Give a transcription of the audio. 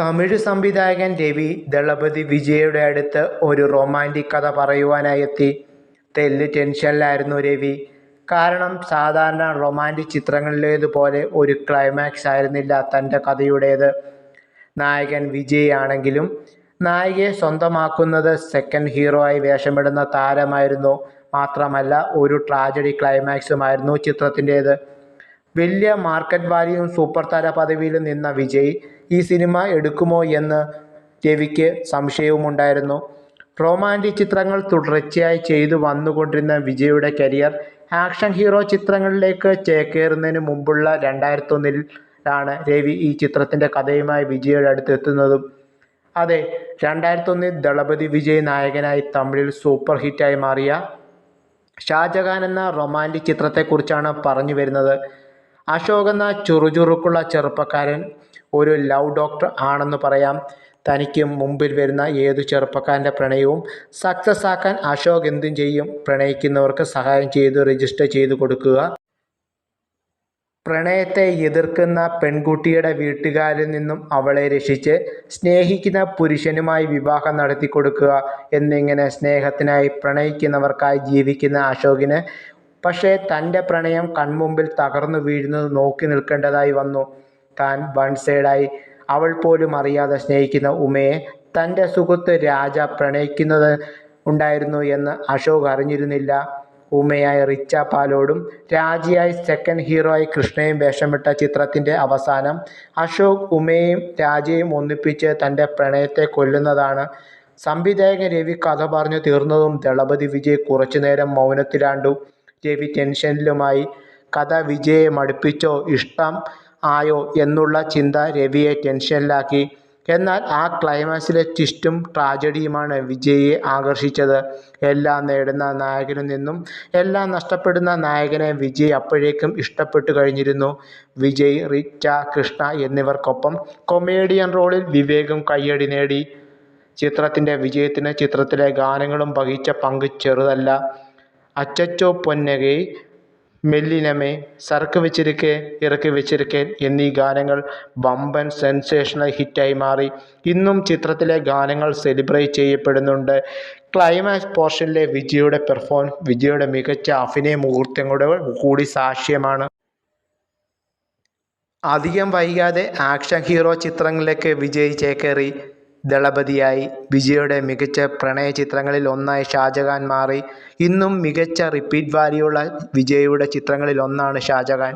തമിഴ് സംവിധായകൻ രവി ദളപതി വിജയയുടെ അടുത്ത് ഒരു റൊമാന്റിക് കഥ പറയുവാനായി എത്തി. തെല്ല് ടെൻഷനിലായിരുന്നു രവി. കാരണം സാധാരണ റൊമാന്റിക് ചിത്രങ്ങളിലേതുപോലെ ഒരു ക്ലൈമാക്സ് ആയിരുന്നില്ല തന്റെ കഥയുടേത്. നായകൻ വിജയ് ആണെങ്കിലും നായികയെ സ്വന്തമാക്കുന്നത് സെക്കൻഡ് ഹീറോ ആയി വേഷമിടുന്ന താരമായിരുന്നു. മാത്രമല്ല ഒരു ട്രാജഡി ക്ലൈമാക്സുമായിരുന്നു ചിത്രത്തിന്റെത് വലിയ മാർക്കറ്റ് വാല്യൂ സൂപ്പർ താര പദവിയിലും നിന്ന വിജയ് ഈ സിനിമ എടുക്കുമോ എന്ന് രവിക്ക് സംശയവുമുണ്ടായിരുന്നു. റൊമാന്റിക് ചിത്രങ്ങൾ തുടർച്ചയായി ചെയ്തു വന്നുകൊണ്ടിരുന്ന വിജയുടെ കരിയർ ആക്ഷൻ ഹീറോ ചിത്രങ്ങളിലേക്ക് ചേക്കേറുന്നതിന് മുമ്പുള്ള രണ്ടായിരത്തൊന്നിലാണ് രവി ഈ ചിത്രത്തിന്റെ കഥയുമായി വിജയുടെ അടുത്ത് എത്തുന്നതും. അതെ രണ്ടായിരത്തൊന്നിൽ ദളപതി വിജയ് നായകനായി തമിഴിൽ സൂപ്പർ ഹിറ്റായി മാറിയ ഷാജഹാൻ എന്ന റൊമാന്റിക് ചിത്രത്തെക്കുറിച്ചാണ് പറഞ്ഞു വരുന്നത്. അശോക് എന്ന ചുറുചുറുക്കുള്ള ചെറുപ്പക്കാരൻ ഒരു ലവ് ഡോക്ടർ ആണെന്ന് പറയാം. തനിക്ക് മുമ്പിൽ വരുന്ന ഏതു ചെറുപ്പക്കാരന്റെ പ്രണയവും സക്സസ് ആക്കാൻ അശോക് എന്തും ചെയ്യും. പ്രണയിക്കുന്നവർക്ക് സഹായം ചെയ്ത് രജിസ്റ്റർ ചെയ്ത് കൊടുക്കുക. പ്രണയത്തെ എതിർക്കുന്ന പെൺകുട്ടിയുടെ വീട്ടുകാരിൽ നിന്നും അവളെ രക്ഷിച്ച് സ്നേഹിക്കുന്ന പുരുഷനുമായി വിവാഹം നടത്തി കൊടുക്കുക എന്നിങ്ങനെ സ്നേഹത്തിനായി പ്രണയിക്കുന്നവർക്കായി ജീവിക്കുന്ന അശോകിന് പക്ഷേ തന്റെ പ്രണയം കൺമുമ്പിൽ തകർന്നു വീഴുന്നത് നോക്കി നിൽക്കേണ്ടതായി വന്നു. താൻ വൺ സൈഡായി അവൾ പോലും അറിയാതെ സ്നേഹിക്കുന്ന ഉമയെ തന്റെ സുഹൃത്ത് രാജ പ്രണയിക്കുന്നത് ഉണ്ടായിരുന്നു എന്ന് അശോക് അറിഞ്ഞിരുന്നില്ല. ഉമയായ റിച്ച പാലോടും രാജയായി സെക്കൻഡ് ഹീറോയായി കൃഷ്ണയും വേഷമിട്ട ചിത്രത്തിന്റെ അവസാനം അശോക് ഉമയെയും രാജയെയും ഒന്നിപ്പിച്ച് തന്റെ പ്രണയത്തെ കൊല്ലുന്നതാണ്. സംവിധായകൻ രവി കഥ പറഞ്ഞു തീർന്നതും ദളപതി വിജയ് കുറച്ചുനേരം മൗനത്തിലാണ്ടു. രവി ടെൻഷനിലുമായി. കഥ വിജയെ മടുപ്പിച്ചോ ഇഷ്ടം ആയോ എന്നുള്ള ചിന്ത രവിയെ ടെൻഷനിലാക്കി. എന്നാൽ ആ ക്ലൈമാക്സിലെ ട്വിസ്റ്റും ട്രാജഡിയുമാണ് വിജയിയെ ആകർഷിച്ചത്. എല്ലാം നേടുന്ന നായകനിൽ നിന്നും എല്ലാം നഷ്ടപ്പെടുന്ന നായകനെ വിജയ് അപ്പോഴേക്കും ഇഷ്ടപ്പെട്ടു കഴിഞ്ഞിരുന്നു. വിജയ്, റിച്ച, കൃഷ്ണ എന്നിവർക്കൊപ്പം കൊമേഡിയൻ റോളിൽ വിവേകം കയ്യടി നേടി. ചിത്രത്തിന്റെ വിജയത്തിന് ചിത്രത്തിലെ ഗാനങ്ങളും വഹിച്ച പങ്ക് ചെറുതല്ല. അച്ചച്ചോ പൊന്നകൈ, മെല്ലിനമേ, സരക്ക് വെച്ചിരിക്കെ ഇറക്കി വെച്ചിരിക്കെ എന്നീ ഗാനങ്ങൾ വമ്പൻ സെൻസേഷണൽ ഹിറ്റായി മാറി. ഇന്നും ചിത്രത്തിലെ ഗാനങ്ങൾ സെലിബ്രേറ്റ് ചെയ്യപ്പെടുന്നുണ്ട്. ക്ലൈമാക്സ് പോർഷനിലെ വിജയുടെ പെർഫോം വിജയുടെ മികച്ച അഭിനയ മുഹൂർത്തങ്ങളുടെ കൂടി സാക്ഷ്യമാണ്. അധികം വൈകാതെ ആക്ഷൻ ഹീറോ ചിത്രങ്ങളിലേക്ക് വിജയ് ചേക്കേറി. ദളപതിയായി. വിജയുടെ മികച്ച പ്രണയ ചിത്രങ്ങളിൽ ഒന്നായി ഷാജഹാൻ മാറി. ഇന്നും മികച്ച റിപ്പീറ്റ് വാല്യൂ ഉള്ള വിജയുടെ ചിത്രങ്ങളിൽ ഒന്നാണ് ഷാജഹാൻ.